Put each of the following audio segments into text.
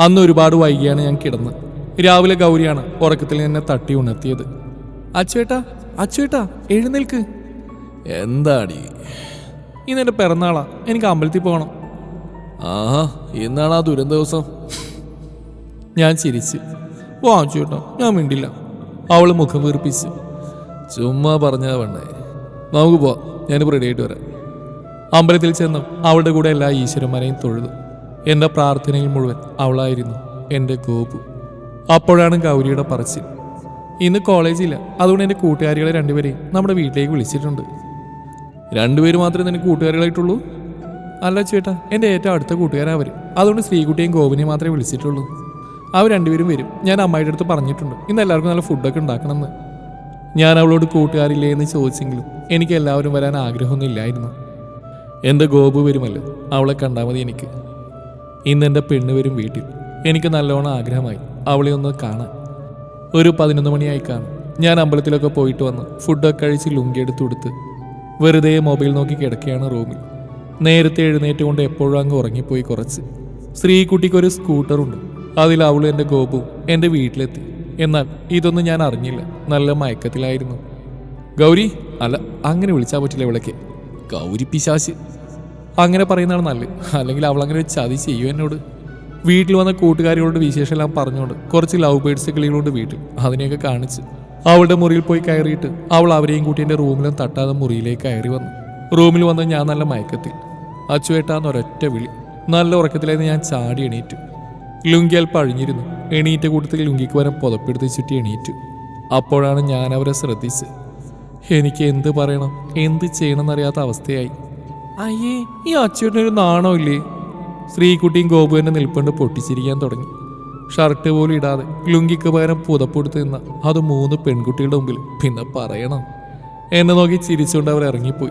അന്ന് ഒരുപാട് വൈകിയാണ് ഞാൻ കിടന്ന്. രാവിലെ ഗൗരിയാണ് ഉറക്കത്തിൽ എന്നെ തട്ടി ഉണർത്തിയത്. അച്ചേട്ടാ അച്ചേട്ടാ എഴുന്നേൽക്ക്. എന്താടി? ഇന്ന് എന്റെ പിറന്നാളാ എനിക്ക് അമ്പലത്തിൽ പോകണം. ആഹാ ഇന്നാണ് ആ ദുരന്ത ദിവസം. ഞാൻ ചിരിച്ച്. ഓ ഞാൻ മിണ്ടില്ല. അവൾ മുഖം വീർപ്പിച്ച്. ചുമ്മാ പറഞ്ഞാ വേണ്ടേ നമുക്ക് പോവാം ഞാനിപ്പോൾ റെഡി ആയിട്ട് വരാം. അമ്പലത്തിൽ ചെന്നും അവളുടെ കൂടെ എല്ലാ ഈശ്വരന്മാരെയും തൊഴുതു. എന്റെ പ്രാർത്ഥനയിൽ മുഴുവൻ അവളായിരുന്നു എന്റെ ഗോപു. അപ്പോഴാണ് ഗൗരിയുടെ പറച്ചിൽ. ഇന്ന് കോളേജില്ല അതുകൊണ്ട് എന്റെ കൂട്ടുകാരികളെ രണ്ടുപേരെയും നമ്മുടെ വീട്ടിലേക്ക് വിളിച്ചിട്ടുണ്ട്. രണ്ടുപേര് മാത്രമേ നിനക്ക് കൂട്ടുകാരികളായിട്ടുള്ളൂ? അല്ല ചേട്ടാ എന്റെ ഏറ്റവും അടുത്ത കൂട്ടുകാരാണ് അവർ അതുകൊണ്ട് ശ്രീകുട്ടിയും ഗോപിനെയും മാത്രമേ വിളിച്ചിട്ടുള്ളൂ. അവർ രണ്ടുപേരും വരും. ഞാൻ അമ്മയുടെ അടുത്ത് പറഞ്ഞിട്ടുണ്ട്. ഇന്ന് എല്ലാവർക്കും നല്ല ഫുഡൊക്കെ ഉണ്ടാക്കണമെന്ന്. ഞാൻ അവളോട് കൂട്ടുകാരില്ലേ എന്ന് ചോദിച്ചെങ്കിലും എനിക്ക് എല്ലാവരും വരാൻ ആഗ്രഹമൊന്നും ഇല്ലായിരുന്നു. എന്റെ ഗോപു വരുമല്ലോ. അവളെ കണ്ടാൽ മതി എനിക്ക്. ഇന്ന് എന്റെ പെണ്ണ് വരും വീട്ടിൽ. എനിക്ക് നല്ലോണം ആഗ്രഹമായി. അവളെ ഒന്ന് കാണാൻ. ഒരു പതിനൊന്ന് മണിയായി കാണും. ഞാൻ അമ്പലത്തിലൊക്കെ പോയിട്ട് വന്ന് ഫുഡൊക്കെ കഴിച്ച് എടുത്തു കൊടുത്ത് വെറുതെ മൊബൈൽ നോക്കി കിടക്കുകയാണ് റൂമിൽ. നേരത്തെ എഴുന്നേറ്റ് കൊണ്ട് എപ്പോഴും അങ്ങ് ഉറങ്ങിപ്പോയി കുറച്ച്. ശ്രീകുട്ടിക്കൊരു സ്കൂട്ടറുണ്ട്. അതിൽ അവളും എന്റെ ഗോപും എന്റെ വീട്ടിലെത്തി. എന്നാൽ ഇതൊന്നും ഞാൻ അറിഞ്ഞില്ല. നല്ല മയക്കത്തിലായിരുന്നു. ഗൗരി അല്ല അങ്ങനെ വിളിച്ചാൽ പറ്റില്ല ഇവിടേക്ക് ഗൗരി പിശാശ് അങ്ങനെ പറയുന്നതാണ് നല്ലത്. അല്ലെങ്കിൽ അവൾ അങ്ങനെ ചതി ചെയ്യൂ എന്നോട്. വീട്ടിൽ വന്ന കൂട്ടുകാരികളോട് വിശേഷം എല്ലാം പറഞ്ഞുകൊണ്ട് കുറച്ച് ലവ് ബേഡ്സ് കിളികളോട് വീട്ടിൽ. അതിനെയൊക്കെ കാണിച്ച് അവളുടെ മുറിയിൽ പോയി കയറിയിട്ട് അവൾ അവരെയും കൂട്ടി എന്റെ റൂമിലും തട്ടാതെ മുറിയിലേക്ക് കയറി വന്നു. റൂമിൽ വന്ന് ഞാൻ നല്ല മയക്കത്തിൽ. അച്ചുവേട്ടാന്ന് ഒരൊറ്റ വിളി. നല്ല ഉറക്കത്തിലായിരുന്നു ഞാൻ ചാടി എണീറ്റു. ലുങ്കിയാൽ പഴിഞ്ഞിരുന്നു. എണീറ്റ കൂട്ടത്തിൽ ലുങ്കിക്ക് വരം പുതപ്പെടുത്തി ചുറ്റി എണീറ്റു. അപ്പോഴാണ് ഞാൻ അവരെ ശ്രദ്ധിച്ച് എനിക്ക് എന്ത് പറയണം? എന്ത് ചെയ്യണമെന്നറിയാത്ത അവസ്ഥയായി. അയ്യേ ഈ അച്ചുവേട്ടനൊരു നാണോ ഇല്ലേ സ്ത്രീക്കുട്ടിയും ഗോപു എന്നെ നിൽപ്പണ്ട് പൊട്ടിച്ചിരിക്കാൻ തുടങ്ങി. ഷർട്ട് പോലും ഇടാതെ ലുങ്കിക്ക് പകരം പുതപ്പെടുത്ത് നിന്ന അത് മൂന്ന് പെൺകുട്ടികളുടെ മുമ്പിൽ. പിന്നെ പറയണം. എന്നെ നോക്കി ചിരിച്ചുകൊണ്ട് അവർ ഇറങ്ങിപ്പോയി.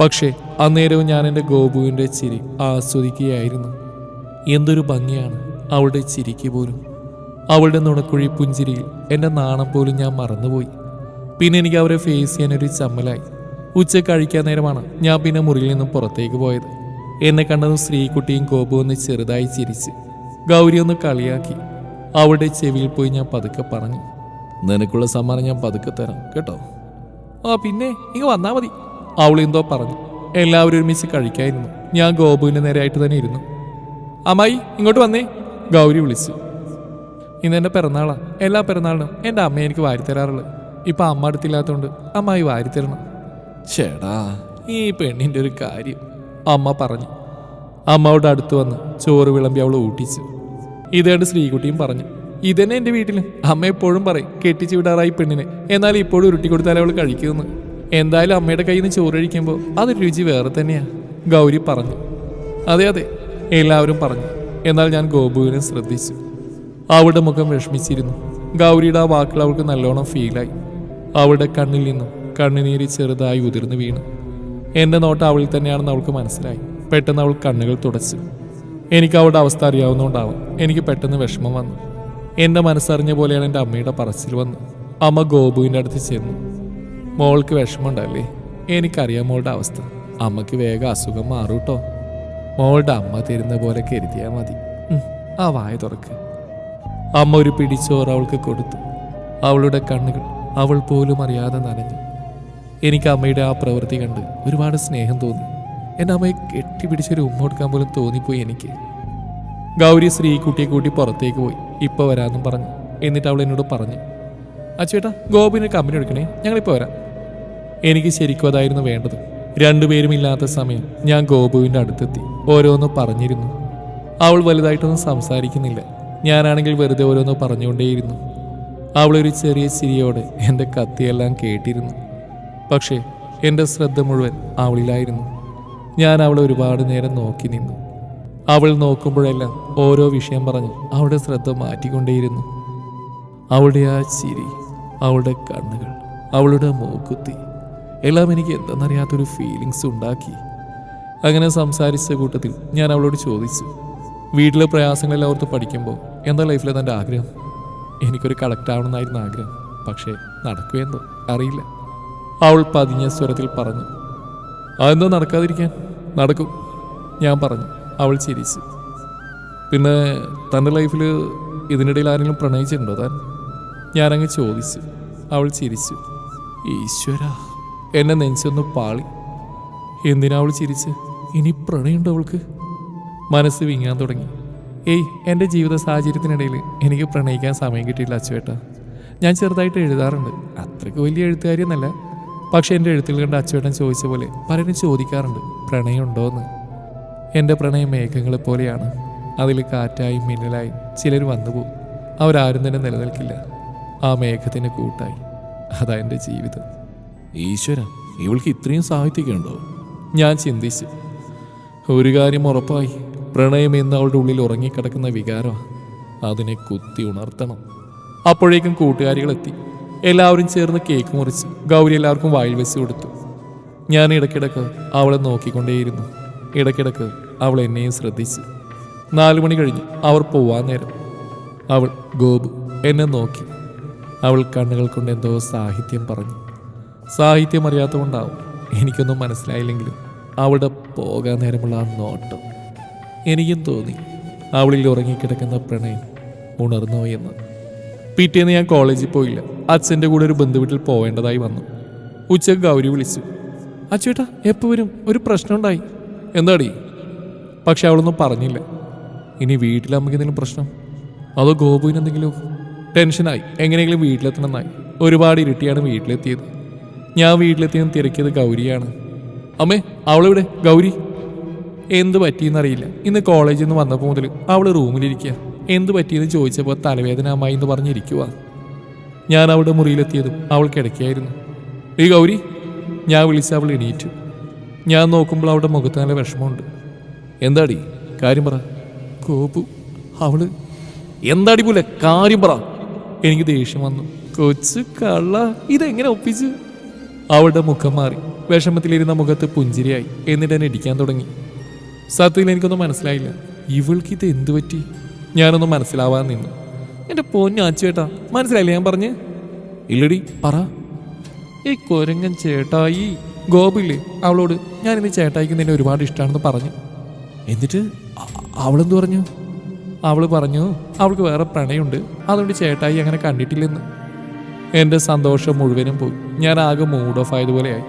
പക്ഷേ അന്നേരവും ഞാൻ എന്റെ ഗോപുവിന്റെ ചിരി ആസ്വദിക്കുകയായിരുന്നു. എന്തൊരു ഭംഗിയാണ് അവളുടെ ചിരിക്ക് പോലും. അവളുടെ നുണക്കുഴി പുഞ്ചിരിയിൽ എന്റെ നാണം പോലും ഞാൻ മറന്നുപോയി. പിന്നെ എനിക്ക് അവരെ ഫേസ് ചെയ്യാൻ ഒരു ചമ്മലായി. ഉച്ച കഴിക്കാൻ നേരമാണ് ഞാൻ പിന്നെ മുറിയിൽ നിന്നും പുറത്തേക്ക് പോയത്. എന്നെ കണ്ടതും സ്ത്രീക്കുട്ടിയും കോപവും ഒന്ന് ചെറുതായി ചിരിച്ച് ഗൗരി ഒന്ന് കളിയാക്കി. അവളുടെ ചെവിയിൽ പോയി ഞാൻ പതുക്കെ പറഞ്ഞു നിനക്കുള്ള സമ്മാനം ഞാൻ പതുക്കെ തരാം കേട്ടോ? ആ പിന്നെ? ഇങ്ങ് വന്നാ മതി. അവൾ എന്തോ പറഞ്ഞു. എല്ലാവരും ഒരുമിച്ച് കഴിക്കായിരുന്നു. ഞാൻ ഗോപുവിന്റെ നേരെയായിട്ട് തന്നെ ഇരുന്നു. അമ്മായി ഇങ്ങോട്ട് വന്നേ ഗൗരി വിളിച്ചു. ഇന്ന് എന്റെ പിറന്നാളാ. എല്ലാ പിറന്നാളിനും എന്റെ അമ്മ എനിക്ക് വാരിത്തരാറുള്ളത്. ഇപ്പം അമ്മ അടുത്തില്ലാത്തതുകൊണ്ട് അമ്മായി വാരിത്തരണം. ചേടാ. ഈ പെണ്ണിന്റെ ഒരു കാര്യം അമ്മ പറഞ്ഞു. അമ്മയോട് അടുത്ത് വന്ന് ചോറ് വിളമ്പി അവൾ ഊട്ടിച്ചു. ഇതേണ്ട് ശ്രീകുട്ടിയും പറഞ്ഞു ഇതന്നെ എന്റെ വീട്ടിൽ അമ്മ എപ്പോഴും പറയും കെട്ടിച്ചു വിടാറായി പെണ്ണിനെ. എന്നാൽ ഇപ്പോഴും ഉരുട്ടി കൊടുത്താൽ അവൾ കഴിക്കുമെന്ന് എന്തായാലും അമ്മയുടെ കയ്യിൽ നിന്ന് ചോറ് കഴിക്കുമ്പോൾ അത് രുചി വേറെ തന്നെയാ ഗൗരി പറഞ്ഞു. അതെ അതെ എല്ലാവരും പറഞ്ഞു. എന്നാൽ ഞാൻ ഗോപുവിനെ ശ്രദ്ധിച്ചു. അവളുടെ മുഖം വിഷമിച്ചിരുന്നു. ഗൗരിയുടെ ആ വാക്കുകൾ അവൾക്ക് നല്ലോണം ഫീലായി അവളുടെ കണ്ണിൽ നിന്നും കണ്ണുനീര് ചെറുതായി ഉതിർന്നു വീണു. എന്റെ നോട്ട് അവളിൽ തന്നെയാണെന്ന് അവൾക്ക് മനസ്സിലായി. പെട്ടെന്ന് അവൾ കണ്ണുകൾ തുടച്ചു. എനിക്ക് അവളുടെ അവസ്ഥ അറിയാവുന്നതുകൊണ്ടാവും. എനിക്ക് പെട്ടെന്ന് വിഷമം വന്നു. എന്റെ മനസ്സറിഞ്ഞ പോലെയാണ് എന്റെ അമ്മയുടെ പറച്ചിൽ വന്നു അമ്മ ഗോപുവിന്റെ അടുത്ത് ചെന്നു. മോൾക്ക് വിഷമമുണ്ടല്ലേ? എനിക്കറിയാം മോളുടെ അവസ്ഥ. അമ്മയ്ക്ക് വേഗം അസുഖം മാറൂട്ടോ മോളുടെ അമ്മ തരുന്ന പോലെ കരുതിയാൽ മതി. ആ വായ തുറക്ക്. അമ്മ ഒരു പിടിച്ചോറ് അവൾക്ക് കൊടുത്തു. അവളുടെ കണ്ണുകൾ അവൾ പോലും അറിയാതെ നനഞ്ഞു. എനിക്ക് അമ്മയുടെ ആ പ്രവൃത്തി കണ്ട് ഒരുപാട് സ്നേഹം തോന്നി. എന്റെ അമ്മയെ കെട്ടിപ്പിടിച്ചൊരു ഉമ്മ കൊടുക്കാൻ പോലും തോന്നിപ്പോയി എനിക്ക്. ഗൗരി ശ്രീകുട്ടിയെ കൂട്ടി പുറത്തേക്ക് പോയി. ഇപ്പൊ വരാമെന്നും പറഞ്ഞു. എന്നിട്ട് അവൾ എന്നോട് പറഞ്ഞു അച്ചേട്ടാ ഗോപിന് കമ്പനി എടുക്കണേ. ഞങ്ങളിപ്പോൾ വരാം. എനിക്ക് ശരിക്കും അതായിരുന്നു വേണ്ടത്. രണ്ടുപേരും ഇല്ലാത്ത സമയം ഞാൻ ഗോപുവിന്റെ അടുത്തെത്തി. ഓരോന്ന് പറഞ്ഞിരുന്നു. അവൾ വലുതായിട്ടൊന്നും സംസാരിക്കുന്നില്ല. ഞാനാണെങ്കിൽ വെറുതെ ഓരോന്ന് പറഞ്ഞുകൊണ്ടേയിരുന്നു. അവളൊരു ചെറിയ ചിരിയോടെ എന്റെ കത്തിയെല്ലാം കേട്ടിരുന്നു. പക്ഷേ എന്റെ ശ്രദ്ധ മുഴുവൻ അവളിലായിരുന്നു. ഞാൻ അവളെ ഒരുപാട് നേരം നോക്കി നിന്നു. അവൾ നോക്കുമ്പോഴെല്ലാം ഓരോ വിഷയം പറഞ്ഞ് അവളുടെ ശ്രദ്ധ മാറ്റിക്കൊണ്ടേയിരുന്നു. അവളുടെ ആ ചിരി അവളുടെ കണ്ണുകൾ അവളുടെ മൂക്കുത്തി എല്ലാം എനിക്ക് എന്തെന്നറിയാത്തൊരു ഫീലിങ്സ് ഉണ്ടാക്കി. അങ്ങനെ സംസാരിച്ച കൂട്ടത്തിൽ ഞാൻ അവളോട് ചോദിച്ചു വീട്ടിലെ പ്രയാസങ്ങളെല്ലാം ഓർത്ത് പഠിക്കുമ്പോൾ എന്താ ലൈഫിലെ തന്റെ ആഗ്രഹം? എനിക്കൊരു കളക്ട് ആവണമെന്നായിരുന്നു ആഗ്രഹം പക്ഷേ നടക്കുമെന്തോ അറിയില്ല. അവൾ പതിഞ്ഞ സ്വരത്തിൽ പറഞ്ഞു അതെന്താ നടക്കാതിരിക്കാൻ? നടക്കും ഞാൻ പറഞ്ഞു അവൾ ചിരിച്ചു. പിന്നെ തന്റെ ലൈഫിൽ ഇതിനിടയിൽ ആരെങ്കിലും പ്രണയിച്ചിട്ടുണ്ടോ താൻ? ഞാനങ്ങ് ചോദിച്ചു അവൾ ചിരിച്ചു. ഈശ്വര എന്നെ നെഞ്ചൊന്ന് പാളി. എന്തിനാ അവൾ ചിരിച്ച്? ഇനി പ്രണയമുണ്ടോ അവൾക്ക്? മനസ്സ് വിങ്ങാൻ തുടങ്ങി. ഏയ് എന്റെ ജീവിത സാഹചര്യത്തിനിടയിൽ എനിക്ക് പ്രണയിക്കാൻ സമയം കിട്ടിയില്ല അച്ചുവേട്ട. ഞാൻ ചെറുതായിട്ട് എഴുതാറുണ്ട്. അത്രയ്ക്ക് വലിയ എഴുത്തുകാരിയൊന്നല്ല. പക്ഷെ എന്റെ എഴുത്തിൽ കണ്ട അച്ചുവേട്ടൻ ചോദിച്ച പോലെ പലരും ചോദിക്കാറുണ്ട് പ്രണയമുണ്ടോയെന്ന് എന്റെ പ്രണയം മേഘങ്ങളെ പോലെയാണ്. അതിൽ കാറ്റായും മിന്നലായും ചിലർ വന്നുപോകും അവരാരും തന്നെ നിലനിൽക്കില്ല. ആ മേഘത്തിന് കൂട്ടായി. അതാ എന്റെ ജീവിതം. ഈശ്വര ഇവൾക്ക് ഇത്രയും സാഹിത്യമൊക്കെ ഞാൻ ചിന്തിച്ചു. ഒരു കാര്യം ഉറപ്പായി. പ്രണയം എന്ന് അവളുടെ ഉള്ളിൽ ഉറങ്ങിക്കിടക്കുന്ന വികാരമാണ് അതിനെ കുത്തി ഉണർത്തണം. അപ്പോഴേക്കും കൂട്ടുകാരികളെത്തി. എല്ലാവരും ചേർന്ന് കേക്ക് മുറിച്ച് ഗൗരി എല്ലാവർക്കും വായിൽ വെച്ച് കൊടുത്തു. ഞാൻ ഇടയ്ക്കിടക്ക് അവളെ നോക്കിക്കൊണ്ടേയിരുന്നു. ഇടയ്ക്കിടക്ക് അവൾ എന്നെയും ശ്രദ്ധിച്ചു. നാലു മണി കഴിഞ്ഞ് അവർ പോവാൻ നേരം അവൾ ഗോപു എന്നെ നോക്കി. അവൾ കണ്ണുകൾ കൊണ്ട് എന്തോ സാഹിത്യം പറഞ്ഞു. സാഹിത്യം അറിയാത്തതുകൊണ്ടാവും എനിക്കൊന്നും മനസ്സിലായില്ലെങ്കിലും അവളുടെ പോകാൻ നേരമുള്ള ആ നോട്ടം എനിക്കും തോന്നി. അവളിൽ ഉറങ്ങിക്കിടക്കുന്ന പ്രണയം ഉണർന്നോ എന്ന്. പിറ്റേന്ന് ഞാൻ കോളേജിൽ പോയില്ല. അച്ഛന്റെ കൂടെ ഒരു ബന്ധുവീട്ടിൽ പോവേണ്ടതായി വന്നു. ഉച്ചയ്ക്ക് ഗൗരി വിളിച്ചു. അച്ചേട്ടാ എപ്പോൾ വരും? ഒരു പ്രശ്നമുണ്ടായി. എന്താടി? പക്ഷെ അവളൊന്നും പറഞ്ഞില്ല. ഇനി വീട്ടിൽ അമ്മയ്ക്ക് എന്തെങ്കിലും പ്രശ്നം? അതോ ഗോപുവിന് എന്തെങ്കിലും? ടെൻഷനായി. എങ്ങനെയെങ്കിലും വീട്ടിലെത്തണമെന്നായി. ഒരുപാട് ഇരുട്ടിയാണ് വീട്ടിലെത്തിയത്. ഞാൻ വീട്ടിലെത്തിയെന്ന് തിരക്കിയത് ഗൗരിയാണ്. അമ്മേ അവളെവിടെ? ഗൗരി? എന്ത് പറ്റിയെന്നറിയില്ല. ഇന്ന് കോളേജിൽ നിന്ന് വന്നപ്പോൾ മുതൽ അവൾ റൂമിലിരിക്കുക എന്ത് പറ്റിയെന്ന് ചോദിച്ചപ്പോൾ തലവേദന അമ്മായി എന്ന് പറഞ്ഞിരിക്കുക ഞാൻ അവളുടെ മുറിയിലെത്തിയതും അവൾ കിടക്കുകയായിരുന്നു ഈ ഗൗരി ഞാൻ വിളിച്ച് അവൾ എണീറ്റു. ഞാൻ നോക്കുമ്പോൾ അവളുടെ മുഖത്ത് നല്ല വിഷമമുണ്ട്. എന്താടി? കാര്യം പറ. കോപ്പു അവൾ. എന്താടി പോലെ കാര്യം പറ. എനിക്ക് ദേഷ്യം വന്നു. കൊച്ചു കള്ള ഇതെങ്ങനെ ഒപ്പിച്ച്? അവളുടെ മുഖം മാറി. വിഷമത്തിലിരുന്ന മുഖത്ത് പുഞ്ചിരിയായി. എന്നിട്ട് എന്നെ ഇടിക്കാൻ തുടങ്ങി. സത്യത്തിൽ എനിക്കൊന്നും മനസ്സിലായില്ല. ഇവൾക്ക് ഇത് എന്തു പറ്റി? ഞാനൊന്നും മനസ്സിലാവാൻ നിന്നു. എന്റെ പൊന്നു ചേട്ടാ മനസ്സിലായില്ല ഞാൻ പറഞ്ഞ്? ഇല്ലടി പറ. ഈ കൊരങ്ങൻ ചേട്ടായി ഗോപില്ലേ അവളോട് ഞാൻ ഇന്ന് ചേട്ടായിക്കുന്ന നിന്നെ ഒരുപാട് ഇഷ്ടമാണെന്ന് പറഞ്ഞു. എന്നിട്ട് അവളെന്ത് പറഞ്ഞു? അവൾ പറഞ്ഞു അവൾക്ക് വേറെ പ്രണയമുണ്ട് അതുകൊണ്ട് ചേട്ടായി അങ്ങനെ കണ്ടിട്ടില്ലെന്ന്. എന്റെ സന്തോഷം മുഴുവനും പോയി. ഞാൻ ആകെ മൂഡ് ഓഫ് ആയതുപോലെയായി.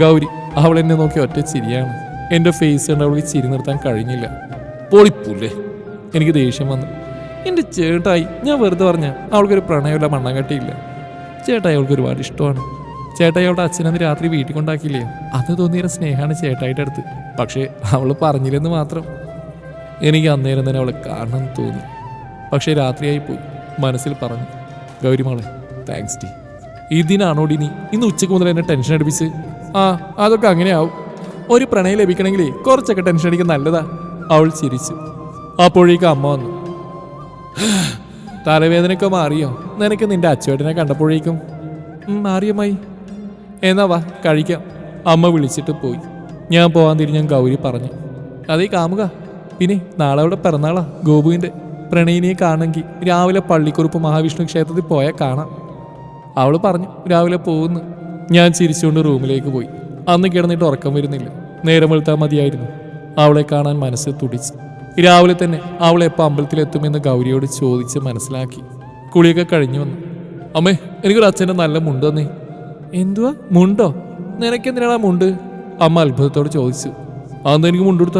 ഗൗരി അവൾ എന്നെ നോക്കി ഒറ്റ ചിരിയാണ്. എന്റെ ഫേസ് കണ്ട് അവൾക്ക് ചിരി നിർത്താൻ കഴിഞ്ഞില്ല. പൊളിപ്പൂല്ലേ? എനിക്ക് ദേഷ്യം വന്നു. എന്റെ ചേട്ടായി ഞാൻ വെറുതെ പറഞ്ഞ അവൾക്കൊരു പ്രണയമില്ല മണ്ണാങ്കട്ടിയില്ല ചേട്ടായി അവൾക്ക് ഒരുപാട് ഇഷ്ടമാണ്. ചേട്ടായി അവളുടെ അച്ഛനന്ന് രാത്രി വീട്ടിൽ കൊണ്ടാക്കിയില്ലേ? അത് തോന്നിയ സ്നേഹമാണ് ചേട്ടായിയുടെ അടുത്ത്. പക്ഷേ അവൾ പറഞ്ഞില്ലെന്ന് മാത്രം എനിക്ക് അന്നേരം തന്നെ അവളെ കാണണം തോന്നി. പക്ഷേ രാത്രിയായി പോയി. മനസ്സിൽ പറഞ്ഞു ഗൗരിമോളെ താങ്ക്സ് ടി. ഇതിനാണോടി നീ ഇന്ന് ഉച്ചയ്ക്ക് മുതൽ എന്നെ ടെൻഷൻ അടിപ്പിച്ച്? ആ അതൊക്കെ അങ്ങനെയാവും. ഒരു പ്രണയം ലഭിക്കണമെങ്കിൽ കുറച്ചൊക്കെ ടെൻഷൻ അടിക്കാൻ നല്ലതാ. അവൾ ചിരിച്ചു. അപ്പോഴേക്കും അമ്മ വന്നു. തലവേദനയൊക്കെ മാറിയോ? നിനക്ക് നിന്റെ അച്ചുവേട്ടനെ കണ്ടപ്പോഴേക്കും? മാറിയമായി. എന്നാ വാ കഴിക്കാം. അമ്മ വിളിച്ചിട്ട് പോയി. ഞാൻ പോവാൻ തിരിഞ്ഞ ഗൗരി പറഞ്ഞു. അതേ കാമുക പിന്നെ നാളെ അവിടെ പിറന്നാളാ ഗോപുവിന്റെ പ്രണയിനിയെ കാണണമെങ്കിൽ രാവിലെ പള്ളിക്കുറുപ്പ് മഹാവിഷ്ണു ക്ഷേത്രത്തിൽ പോയാൽ കാണാം. അവൾ പറഞ്ഞു രാവിലെ പോകുന്നു. ഞാൻ ചിരിച്ചുകൊണ്ട് റൂമിലേക്ക് പോയി. അന്ന് കിടന്നിട്ട് ഉറക്കം വരുന്നില്ല. നേരം വെളുത്താൽ മതിയായിരുന്നു. അവളെ കാണാൻ മനസ്സ് തുടിച്ചു. രാവിലെ തന്നെ അവൾ എപ്പോൾ അമ്പലത്തിലെത്തുമെന്ന് ഗൗരിയോട് ചോദിച്ച് മനസ്സിലാക്കി. കുളിയൊക്കെ കഴിഞ്ഞു വന്നു. അമ്മേ എനിക്കൊരു അച്ഛന്റെ നല്ല മുണ്ട് തന്നേ. എന്തുവാ? മുണ്ടോ? നിനക്കെന്തിനാണ് മുണ്ട്? അമ്മ അത്ഭുതത്തോട് ചോദിച്ചു. അന്ന് എനിക്ക് മുണ്ടെടുത്ത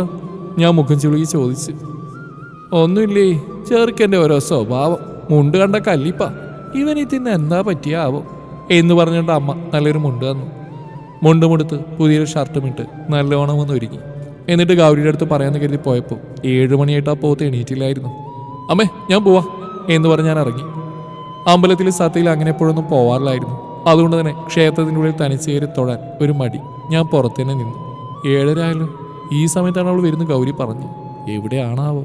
ഞാൻ മുഖം ചുളുകി ചോദിച്ചു. ഒന്നുമില്ലേ? ചെറുക്കന്റെ ഓരോ സ്വഭാവം. മുണ്ട് കണ്ട കല്ലിപ്പ. ഇവൻ തിന്ന് എന്താ പറ്റിയാവോ? എന്ന് പറഞ്ഞുകൊണ്ട് അമ്മ നല്ലൊരു മുണ്ട് തന്നു. മുണ്ട് മുടുത്ത് പുതിയൊരു ഷർട്ടും ഇട്ട് നല്ലോണം ഒന്ന് ഒരുങ്ങി എന്നിട്ട് ഗൗരിയുടെ അടുത്ത് പറയാന്ന് കരുതി പോയപ്പോൾ ഏഴ് മണിയായിട്ട് ആ പോത്ത് എണീറ്റില്ലായിരുന്നു. അമ്മേ ഞാൻ പോവാ എന്ന് പറഞ്ഞ് ഞാൻ ഇറങ്ങി. അമ്പലത്തിൽ സത്യയിൽ അങ്ങനെ എപ്പോഴൊന്നും പോവാറില്ലായിരുന്നു. അതുകൊണ്ട് തന്നെ ക്ഷേത്രത്തിന്റെ ഉള്ളിൽ തനിച്ച് കയറി തൊഴാൻ ഒരു മടി. ഞാൻ പുറത്തു തന്നെ നിന്നു. ഏഴര ആയാലും ഈ സമയത്താണ് അവൾ വരുന്ന ഗൗരി പറഞ്ഞു. എവിടെയാണാവോ?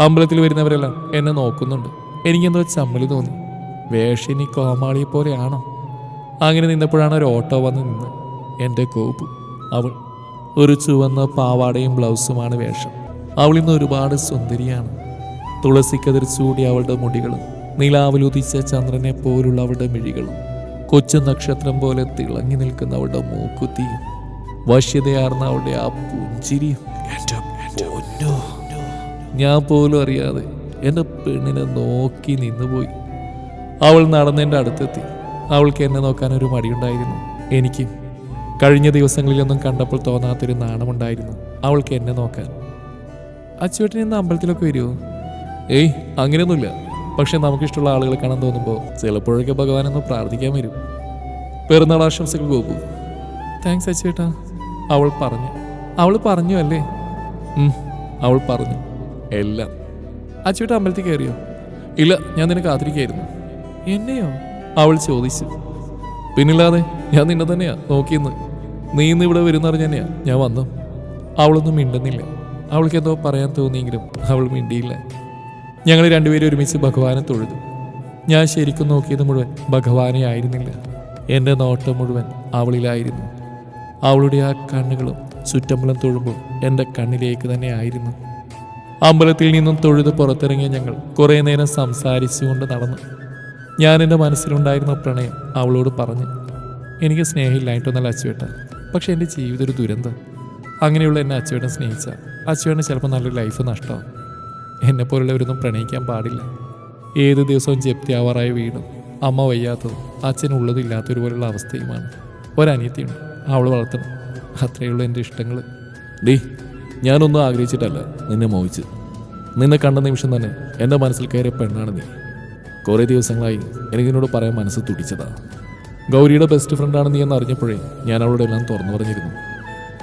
അമ്പലത്തിൽ വരുന്നവരെല്ലാം എന്നെ നോക്കുന്നുണ്ട്. എനിക്കെന്തോ ചമ്മൽ തോന്നി. വേഷിനി കോമാളിയെ പോലെയാണോ അങ്ങനെ നിന്നപ്പോഴാണ് ഒരു ഓട്ടോ വന്ന് നിന്ന് എന്റെ കോപ്പ് അവൾ ഒരു ചുവന്ന പാവാടയും ബ്ലൗസുമാണ് വേഷം. അവൾ ഇന്ന് ഒരുപാട് സുന്ദരിയാണ്. തുളസിക്കതിർ ചൂടി അവളുടെ മുടികളും നിലാവിലുദിച്ച ചന്ദ്രനെ പോലുള്ള അവളുടെ മിഴികളും കൊച്ചു നക്ഷത്രം പോലെ തിളങ്ങി നിൽക്കുന്ന അവളുടെ മൂക്കുത്തിയും വശ്യതയാർന്ന അവളുടെ ആ പുഞ്ചിരിയും. ഞാൻ പോലും അറിയാതെ എന്റെ പെണ്ണിനെ നോക്കി നിന്നുപോയി. അവൾ നടന്നെന്റെ അടുത്തെത്തി. അവൾക്ക് എന്നെ നോക്കാൻ ഒരു മടിയുണ്ടായിരുന്നു. എനിക്ക് കഴിഞ്ഞ ദിവസങ്ങളിലൊന്നും കണ്ടപ്പോൾ തോന്നാത്തൊരു നാണമുണ്ടായിരുന്നു. അവൾക്ക് എന്നെ നോക്കാൻ. അച്ചുവേട്ടൻ ഇന്ന് അമ്പലത്തിലൊക്കെ വരുമോ ഏയ് അങ്ങനെയൊന്നുമില്ല. പക്ഷെ നമുക്കിഷ്ടമുള്ള ആളുകളെ കാണാൻ തോന്നുമ്പോൾ ചിലപ്പോഴൊക്കെ ഭഗവാനൊന്ന് പ്രാർത്ഥിക്കാൻ വരും. പെരുന്നാൾ ആശംസകൾ ഗോപു. താങ്ക്സ് അച്ചുവേട്ടാ അവൾ പറഞ്ഞു. അവൾ പറഞ്ഞു അല്ലേ? അവൾ പറഞ്ഞു. എല്ലാം. അച്ചുവേട്ട അമ്പലത്തിൽ കയറിയോ? ഇല്ല ഞാൻ നിന്നെ കാത്തിരിക്കായിരുന്നു. എന്നെയോ? അവൾ ചോദിച്ചു. പിന്നില്ലാതെ ഞാൻ നിന്നെ തന്നെയാ നോക്കിയെന്ന്. നീ ഇന്ന് ഇവിടെ വരുന്നറിഞ്ഞാ ഞാൻ വന്നു. അവളൊന്നും മിണ്ടുന്നില്ല. അവൾക്ക് എന്തോ പറയാൻ തോന്നിയെങ്കിലും അവൾ മിണ്ടിയില്ല. ഞങ്ങൾ രണ്ടുപേരും ഒരുമിച്ച് ഭഗവാനെ തൊഴുതു. ഞാൻ ശരിക്കും നോക്കിയത് മുഴുവൻ ഭഗവാനെ ആയിരുന്നില്ല. എന്റെ നോട്ടം മുഴുവൻ അവളിലായിരുന്നു. അവളുടെ ആ കണ്ണുകളും ചുറ്റമ്പലം തൊഴുമ്പോൾ എന്റെ കണ്ണിലേക്ക് തന്നെ ആയിരുന്നു. അമ്പലത്തിൽ നിന്നും തൊഴുത് പുറത്തിറങ്ങിയ ഞങ്ങൾ കുറേ നേരം സംസാരിച്ചുകൊണ്ട് നടന്നു. ഞാൻ എന്റെ മനസ്സിലുണ്ടായിരുന്ന പ്രണയം അവളോട് പറഞ്ഞു. എനിക്ക് സ്നേഹമില്ലായിട്ടൊന്നല്ല അച്ചുവേട്ട. പക്ഷെ എന്റെ ജീവിതം ഒരു ദുരന്തം. അങ്ങനെയുള്ള എന്നെ അച്ചുവേട്ടൻ സ്നേഹിച്ച. അച്ചുവേട്ടൻ ചിലപ്പോൾ നല്ലൊരു ലൈഫ് നഷ്ടമാവും. എന്നെ പോലുള്ളവരൊന്നും പ്രണയിക്കാൻ പാടില്ല. ഏത് ദിവസവും ജപ്തിയാവാറായി വീടും അമ്മ വയ്യാത്തതും അച്ഛൻ ഉള്ളതില്ലാത്തൊരുപോലുള്ള അവസ്ഥയുമാണ്. ഒരനിയത്തിയുണ്ട്. അവൾ വളർത്തണം. അത്രയുള്ള എന്റെ ഇഷ്ടങ്ങൾ ഡീ ഞാനൊന്നും ആഗ്രഹിച്ചിട്ടല്ല നിന്നെ മോഹിച്ച്. നിന്നെ കണ്ട നിമിഷം തന്നെ എന്റെ മനസ്സിൽ കയറിയ പെണ്ണാണ് നീ. കുറേ ദിവസങ്ങളായി എനിക്ക് നിന്നോട് പറയാൻ മനസ്സ് തുടിച്ചതാ. ഗൗരിയുടെ ബെസ്റ്റ് ഫ്രണ്ടാണ് നീ എന്ന് അറിഞ്ഞപ്പോഴേ ഞാൻ അവളോട് എല്ലാം തുറന്നു പറഞ്ഞിരുന്നു.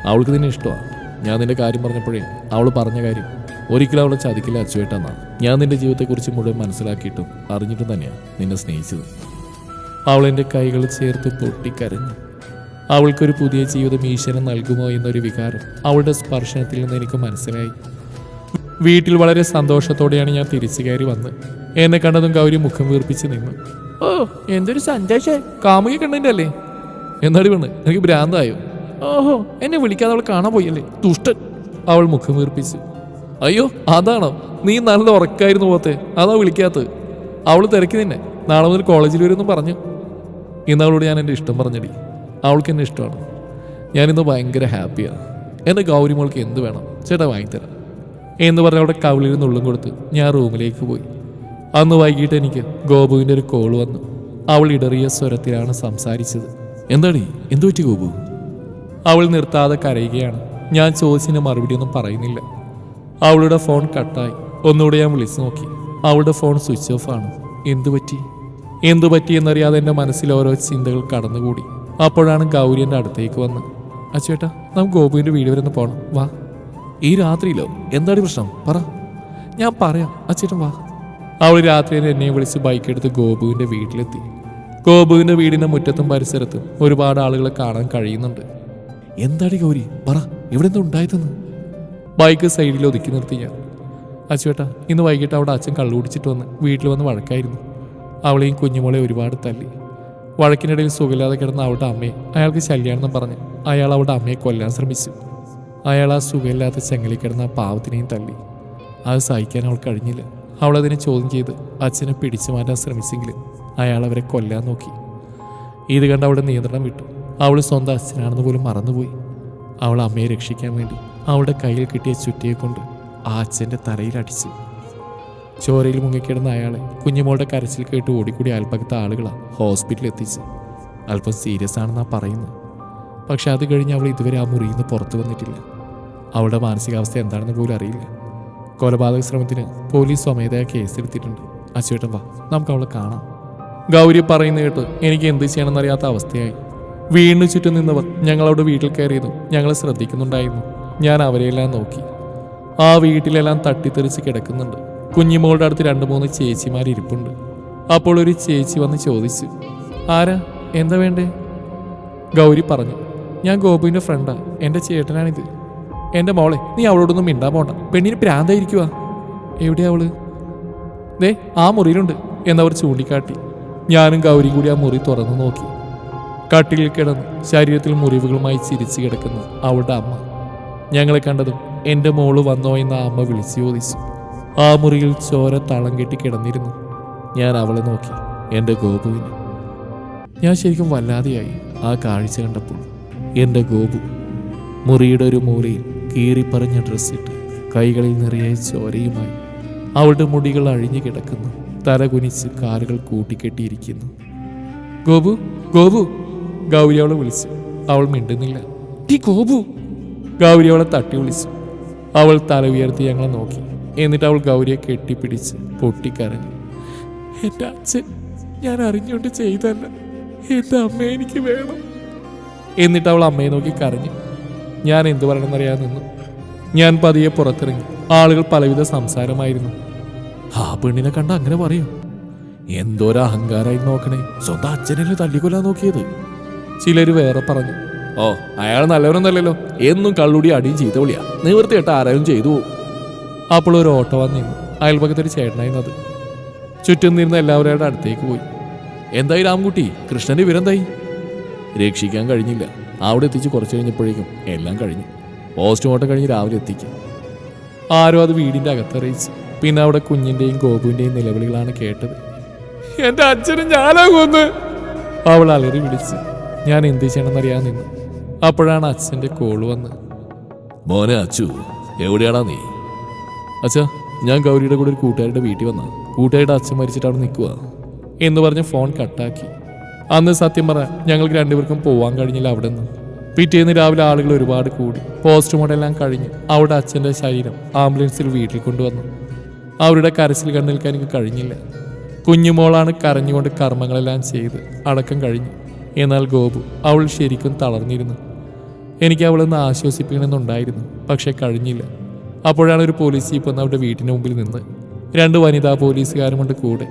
അവൾക്ക് നിന്നെ ഇഷ്ടമാണ് ഞാൻ നിന്റെ കാര്യം പറഞ്ഞപ്പോഴേ അവൾ പറഞ്ഞ കാര്യം ഒരിക്കലും അവളെ ചതിക്കില്ല അച്ചുവേട്ടെന്നാണ് ഞാൻ നിന്റെ ജീവിതത്തെക്കുറിച്ച് മുഴുവൻ മനസ്സിലാക്കിയിട്ടും അറിഞ്ഞിട്ടും തന്നെയാണ് നിന്നെ സ്നേഹിച്ചത്. അവൾ എന്റെ കൈകൾ ചേർത്ത് പൊട്ടിക്കരഞ്ഞു. അവൾക്കൊരു പുതിയ ജീവിതം ഈശ്വരൻ നൽകുമോ എന്നൊരു വികാരം അവളുടെ സ്പർശനത്തിൽ നിന്ന് എനിക്ക് മനസ്സിലായി. വീട്ടിൽ വളരെ സന്തോഷത്തോടെയാണ് ഞാൻ തിരിച്ചു കയറി വന്ന് എന്നെ കണ്ടതും ഗൗരി മുഖം വീർപ്പിച്ച് നിന്നു. ഓ എന്തൊരു സന്തോഷേ. കാമുകി കണ്ടതിന്റെ അല്ലേ? എന്നാടി പെണ്ണ് എനിക്ക് ഭ്രാന്തായോ? ഓഹോ എന്നെ വിളിക്കാതെ അവൾ കാണാൻ പോയല്ലേ? ദുഷ്ടൻ. അവൾ മുഖം വീർപ്പിച്ച്. അയ്യോ അതാണോ? നീ നല്ല ഉറക്കായിരുന്നു പോത്തെ. അതാ വിളിക്കാത്തത്. അവൾ തിരക്കി നിന്നെ. നാളെ മുതൽ കോളേജിൽ വരുമെന്ന് പറഞ്ഞു. ഇന്ന് അവളോട് ഞാൻ എന്റെ ഇഷ്ടം പറഞ്ഞടി. അവൾക്ക് എന്നെ ഇഷ്ടമാണ്. ഞാനിന്ന് ഭയങ്കര ഹാപ്പിയാണ്. എന്റെ ഗൗരി മോൾക്ക് എന്ത് വേണം? ചേട്ടാ വാങ്ങിത്തരാം. എന്ന് പറഞ്ഞ് അവിടെ കവിളിൽ നിന്നുള്ളും കൊടുത്ത് ഞാൻ റൂമിലേക്ക് പോയി. അന്ന് വൈകിട്ട് എനിക്ക് ഗോപുവിന്റെ ഒരു കോൾ വന്നു. അവൾ ഇടറിയ സ്വരത്തിലാണ് സംസാരിച്ചത്. എന്താടി? എന്തു പറ്റി ഗോപു? അവൾ നിർത്താതെ കരയുകയാണ്. ഞാൻ ചോദിച്ചതിന് മറുപടി ഒന്നും പറയുന്നില്ല. അവളുടെ ഫോൺ കട്ടായി. ഒന്നുകൂടെ ഞാൻ വിളിച്ചു നോക്കി. അവളുടെ ഫോൺ സ്വിച്ച് ഓഫ് ആണ്. എന്തു പറ്റി? എന്തു പറ്റി എന്നറിയാതെ എന്റെ മനസ്സിൽ ഓരോ ചിന്തകൾ കടന്നുകൂടി. അപ്പോഴാണ് ഗൗരി എന്റെ അടുത്തേക്ക് വന്ന്. അച്ചേട്ടാ നമുക്ക് ഗോപുവിന്റെ വീട് വരെ ഒന്ന് പോകണം വാ. ഈ രാത്രിയിലോ? എന്താണ് പ്രശ്നം? പറ. ഞാൻ പറയാം. അച്ചേട്ടൻ വാ. അവൾ രാത്രി എന്നെ വിളിച്ച് ബൈക്ക് എടുത്ത് ഗോപുവിന്റെ വീട്ടിലെത്തി. ഗോപുവിന്റെ വീടിന്റെ മുറ്റത്തും പരിസരത്തും ഒരുപാട് ആളുകളെ കാണാൻ കഴിയുന്നുണ്ട്. എന്താടി ഗൗരി? പറ ഇവിടെ എന്താ ഉണ്ടായതെന്ന്? ബൈക്ക് സൈഡിൽ ഒതുക്കി നിർത്തി ഞാൻ. അച്ചുവേട്ടാ ഇന്ന് വൈകിട്ട് അവിടെ അച്ഛൻ കള്ളു കുടിച്ചിട്ട് വന്ന് വീട്ടിൽ വന്ന് വഴക്കായിരുന്നു. അവളെയും കുഞ്ഞുമോളെ ഒരുപാട് തല്ലി. വഴക്കിനിടയിൽ സുഖമില്ലാതെ കിടന്ന അവളുടെ അമ്മയെ അയാൾക്ക് ശല്യാണെന്ന് പറഞ്ഞ് അയാൾ അവളുടെ അമ്മയെ കൊല്ലാൻ ശ്രമിച്ചു. അയാൾ ആ സുഖമില്ലാത്ത ചെങ്ങലിൽ കിടന്ന ആ പാവത്തിനെയും തല്ലി. അത് സഹിക്കാൻ അവൾ കഴിഞ്ഞില്ല. അവൾ അതിനെ ചോദ്യം ചെയ്ത് അച്ഛനെ പിടിച്ചു മാറ്റാൻ ശ്രമിച്ചെങ്കിലും അയാൾ അവരെ കൊല്ലാൻ നോക്കി. ഇത് കണ്ട് അവളുടെ നിയന്ത്രണം വിട്ടു. അവൾ സ്വന്തം അച്ഛനാണെന്ന് പോലും മറന്നുപോയി. അവൾ അമ്മയെ രക്ഷിക്കാൻ വേണ്ടി അവളുടെ കയ്യിൽ കിട്ടിയ ചുറ്റിയെ കൊണ്ട് ആ അച്ഛന്റെ തലയിലടിച്ച് ചോരയിൽ മുങ്ങിക്കിടന്ന അയാളെ കുഞ്ഞുമോളുടെ കരച്ചിൽ കേട്ട് ഓടിക്കൂടി അയൽപ്പക്കത്തെ ആളുകളാണ് ഹോസ്പിറ്റലിൽ എത്തിച്ച്. അല്പം സീരിയസ് ആണെന്നാണ് പറയുന്നത്. പക്ഷെ അത് കഴിഞ്ഞ് അവൾ ഇതുവരെ ആ മുറിയിൽ നിന്ന് പുറത്തു വന്നിട്ടില്ല. അവളുടെ മാനസികാവസ്ഥ എന്താണെന്ന് പോലും അറിയില്ല. കൊലപാതക ശ്രമത്തിന് പോലീസ് സ്വമേധയാ കേസെടുത്തിട്ടുണ്ട്. അച്ചുവേട്ടൻ വാ നമുക്ക് അവളെ കാണാം. ഗൗരി പറയുന്ന കേട്ട് എനിക്ക് എന്ത് ചെയ്യണമെന്നറിയാത്ത അവസ്ഥയായി. വീടിന് ചുറ്റും നിന്നവർ ഞങ്ങളവിടെ വീട്ടിൽ കയറിയതും ഞങ്ങളെ ശ്രദ്ധിക്കുന്നുണ്ടായിരുന്നു. ഞാൻ അവരെയെല്ലാം നോക്കി. ആ വീട്ടിലെല്ലാം തട്ടിത്തെറിച്ച് കിടക്കുന്നുണ്ട്. കുഞ്ഞിമോളുടെ അടുത്ത് രണ്ട് മൂന്ന് ചേച്ചിമാർ ഇരിപ്പുണ്ട്. അപ്പോൾ ഒരു ചേച്ചി വന്ന് ചോദിച്ചു ആരാ? എന്താ വേണ്ടേ? ഗൗരി പറഞ്ഞു ഞാൻ ഗോപുവിന്റെ ഫ്രണ്ടാണ് എന്റെ ചേട്ടനാണിത്. എന്റെ മോളെ നീ അവളോടൊന്നും മിണ്ടാൻ പോണ്ട. പെണ്ണിന് പ്രാന്തായിരിക്കുക എവിടെയാ അവൾ? ദേ ആ മുറിയിലുണ്ട് എന്നവർ ചൂണ്ടിക്കാട്ടി. ഞാനും ഗൗരിയും കൂടി ആ മുറി തുറന്നു നോക്കി. കട്ടിലിൽ കിടന്ന് ശരീരത്തിൽ മുറിവുകളുമായി ചിരിച്ചു കിടക്കുന്ന അവളുടെ അമ്മ. ഞങ്ങളെ കണ്ടതും എന്റെ മോൾ വന്നോ എന്ന് അമ്മ വിളിച്ചു ചോദിച്ചു. ആ മുറിയിൽ ചോര തളം കെട്ടി കിടന്നിരുന്നു. ഞാൻ അവളെ നോക്കി. എന്റെ ഗോപുവിനെ. ഞാൻ ശരിക്കും വല്ലാതെയായി ആ കാഴ്ച കണ്ടപ്പോൾ. എന്റെ ഗോപു മുറിയുടെ ഒരു മൂലയിൽ കീറിപ്പറഞ്ഞ ഡ്രസ്സിട്ട് കൈകളിൽ നിറയെ ചോരയുമായി അവളുടെ മുടികൾ അഴിഞ്ഞു കിടക്കുന്നു. തല കുനിച്ച് കാലുകൾ കൂട്ടിക്കെട്ടിയിരിക്കുന്നു. ഗോപു ഗോപു ഗൗരി അവളെ വിളിച്ചു. അവൾ മിണ്ടുന്നില്ല. ടീ ഗോപു. ഗൗരി അവളെ തട്ടി വിളിച്ചു. അവൾ തല ഉയർത്തി ഞങ്ങളെ നോക്കി. എന്നിട്ട് അവൾ ഗൗരിയെ കെട്ടിപ്പിടിച്ച് പൊട്ടിക്കരഞ്ഞു. എന്റെ അച്ഛൻ ഞാൻ അറിഞ്ഞുകൊണ്ട് ചെയ്തല്ല എന്റെ അമ്മ എനിക്ക് വേണം. എന്നിട്ട് അവൾ അമ്മയെ നോക്കി കരഞ്ഞു. ഞാൻ എന്തു പറയണമെന്നറിയാതെ നിന്നു. ഞാൻ പതിയെ പുറത്തിറങ്ങി. ആളുകൾ പലവിധ സംസാരമായിരുന്നു. ആ പെണ്ണിനെ കണ്ട അങ്ങനെ പറയും. എന്തോരം അഹങ്കാരായി നോക്കണേ. സ്വന്തം അച്ഛനല്ലേ തല്ലിക്കൊല്ലാൻ നോക്കിയത്. ചിലർ വേറെ പറഞ്ഞു. ഓ അയാൾ നല്ലവരൊന്നല്ലല്ലോ എന്നും കള്ളുടി അടിയും ചെയ്ത വിളിയാ. നിവൃത്തിയിട്ട് ആരായും ചെയ്തു പോകും അപ്പോൾ ഒരു ഓട്ടോ വന്നു അയൽപക്കത്തൊരു ചേട്ടനായിരുന്നത് ചുറ്റും നിന്ന എല്ലാവരുടെ അടുത്തേക്ക് പോയി. എന്തായി രാംകുട്ടി? കൃഷ്ണന്റെ വിവരെന്തായി രക്ഷിക്കാൻ കഴിഞ്ഞില്ല. അവിടെ എത്തിച്ച് കുറച്ച് കഴിഞ്ഞപ്പോഴേക്കും എല്ലാം കഴിഞ്ഞു. പോസ്റ്റ്മോർട്ടം കഴിഞ്ഞ് രാവിലെ എത്തിക്കും. ആരോ അത് വീടിന്റെ അകത്തറിയിച്ചു പിന്നെ അവിടെ കുഞ്ഞിന്റെയും ഗോപുവിന്റെയും നിലവിളികളാണ് കേട്ടത്. എന്റെ അച്ഛനും ഞാനാ കൊന്ന് അവൾ അലറി വിളിച്ച്. ഞാൻ എന്ത് ചെയ്യണമെന്നറിയാൻ നിന്നു. അപ്പോഴാണ് അച്ഛന്റെ കോൾ വന്ന് മോനെ അച്ചു എവിടെയാണാ നീ? അച്ഛാ ഞാൻ ഗൗരിയുടെ കൂടെ ഒരു കൂട്ടുകാരുടെ വീട്ടിൽ വന്ന. കൂട്ടുകാരുടെ അച്ഛൻ മരിച്ചിട്ട് അവിടെ നിൽക്കുക എന്ന് പറഞ്ഞ് ഫോൺ കട്ടാക്കി. അന്ന് സത്യം പറ ഞങ്ങൾക്ക് രണ്ടുപേർക്കും പോവാൻ കഴിഞ്ഞില്ല അവിടെ നിന്ന്. പിറ്റേന്ന് രാവിലെ ആളുകൾ ഒരുപാട് കൂടി. പോസ്റ്റ്മോർട്ടം എല്ലാം കഴിഞ്ഞ് അവിടെ അച്ഛന്റെ ശരീരം ആംബുലൻസിൽ വീട്ടിൽ കൊണ്ടുവന്നു. അവരുടെ കരച്ചിൽ കണ്ടു നിൽക്കാൻ എനിക്ക് കഴിഞ്ഞില്ല. കുഞ്ഞുമോളാണ് കരഞ്ഞുകൊണ്ട് കർമ്മങ്ങളെല്ലാം ചെയ്ത് അടക്കം കഴിഞ്ഞു. എന്നാൽ ഗോപു അവൾ ശരിക്കും തളർന്നിരുന്നു. എനിക്ക് അവളൊന്ന് ആശ്വസിപ്പിക്കണമെന്നുണ്ടായിരുന്നു പക്ഷേ കഴിഞ്ഞില്ല. അപ്പോഴാണ് ഒരു പോലീസ് ജീപ്പ് വന്ന് അവരുടെ വീട്ടിന് മുമ്പിൽ നിന്ന്. രണ്ട് വനിതാ പോലീസുകാരും കൊണ്ട് കൂടെ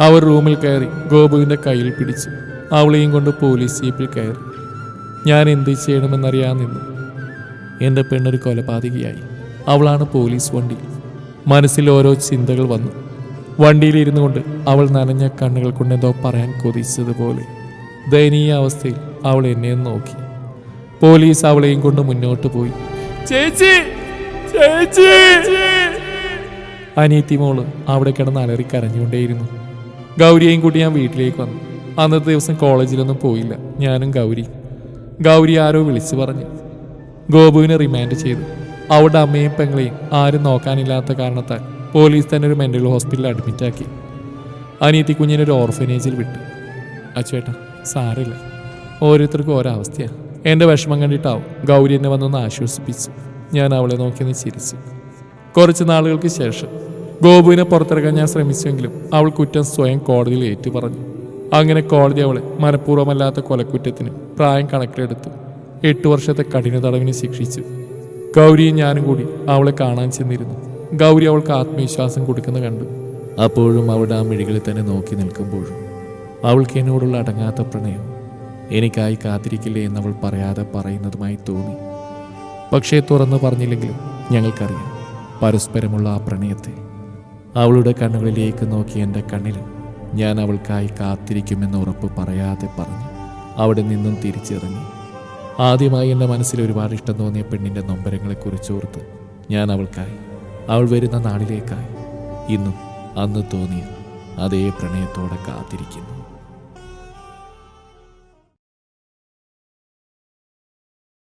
അവർ റൂമിൽ കയറി ഗോപുവിന്റെ കയ്യിൽ പിടിച്ചു. അവളെയും കൊണ്ട് പോലീസ് ജീപ്പിൽ കയറി. ഞാൻ എന്ത് ചെയ്യണമെന്നറിയാൻ നിന്നു. എന്റെ പെണ്ണൊരു കൊലപാതകിയായി. അവളാണ് പോലീസ് വണ്ടി. മനസ്സിൽ ഓരോ ചിന്തകൾ വന്നു. വണ്ടിയിലിരുന്നു കൊണ്ട് അവൾ നനഞ്ഞ കണ്ണുകൾ കൊണ്ട് എന്തോ പറയാൻ കൊതിച്ചതുപോലെ. ദയനീയ അവസ്ഥയിൽ അവൾ എന്നെ നോക്കി. പോലീസ് അവളെയും കൊണ്ട് മുന്നോട്ട് പോയി. ചേച്ചി! ചേച്ചി! അനിയത്തി മോൾ അവിടെ കിടന്ന് അലറി കരഞ്ഞുകൊണ്ടേയിരുന്നു ഗൗരിയെയും കൂട്ടി ഞാൻ വീട്ടിലേക്ക് വന്നു. അന്നത്തെ ദിവസം കോളേജിലൊന്നും പോയില്ല. ഞാനും ഗൗരി. ഗൗരി ആരോ വിളിച്ചു പറഞ്ഞു. ഗോപുവിനെ റിമാൻഡ് ചെയ്തു. അവളുടെ അമ്മയും പെങ്ങളെയും ആരും നോക്കാനില്ലാത്ത കാരണത്താൽ പോലീസ് തന്നെ ഒരു മെന്റൽ ഹോസ്പിറ്റലിൽ അഡ്മിറ്റാക്കി അനിയത്തി കുഞ്ഞിനെ ഒരു ഓർഫനേജിൽ വിട്ടു. അച്ചേട്ടാ സാരില്ല ഓരോരുത്തർക്കും ഓരോ അവസ്ഥയാണ് എന്റെ വിഷമം കണ്ടിട്ടാവും ഗൗരി എന്നെ വന്നൊന്ന് ആശ്വസിപ്പിച്ചു. ഞാൻ അവളെ നോക്കി നോക്കിയൊന്ന് ചിരിച്ചു. കുറച്ച് നാളുകൾക്ക് ശേഷം ഗോപുവിനെ പുറത്തിറക്കാൻ ഞാൻ ശ്രമിച്ചെങ്കിലും അവൾ കുറ്റം സ്വയം കോടതിയിൽ ഏറ്റു പറഞ്ഞു അങ്ങനെ കോടതി അവളെ മനഃപൂർവമല്ലാത്ത കൊലക്കുറ്റത്തിന് പ്രായം കണക്കിലെടുത്തു. എട്ട് വർഷത്തെ കഠിന തടവിന് ശിക്ഷിച്ചു. ഗൗരിയും ഞാനും കൂടി അവളെ കാണാൻ ചെന്നിരുന്നു. ഗൗരി അവൾക്ക് ആത്മവിശ്വാസം കൊടുക്കുന്ന കണ്ടു. അപ്പോഴും അവളുടെ ആ മിഴികളിൽ തന്നെ നോക്കി നിൽക്കുമ്പോഴും അവൾക്ക് എന്നോടുള്ള അടങ്ങാത്ത പ്രണയം എനിക്കായി കാത്തിരിക്കില്ലേ എന്നവൾ പറയാതെ പറയുന്നതുമായി തോന്നി. പക്ഷേ തുറന്നു പറഞ്ഞില്ലെങ്കിലും ഞങ്ങൾക്കറിയാം പരസ്പരമുള്ള ആ പ്രണയത്തെ. അവളുടെ കണ്ണുകളിലേക്ക് നോക്കി എന്റെ കണ്ണിൽ ഞാൻ അവൾക്കായി കാത്തിരിക്കുമെന്ന് ഉറപ്പ് പറയാതെ പറഞ്ഞു. അവിടെ നിന്നും തിരിച്ചിറങ്ങി. ആദ്യമായി എന്റെ മനസ്സിൽ ഒരുപാട് ഇഷ്ടം തോന്നിയ പെണ്ണിന്റെ നൊമ്പരങ്ങളെക്കുറിച്ച് ഓർത്ത് ഞാൻ അവൾക്കായി അവൾ വരുന്ന നാളിലേക്കായി ഇന്നും അന്ന് തോന്നിയ അതേ പ്രണയത്തോടെ കാത്തിരിക്കുന്നു.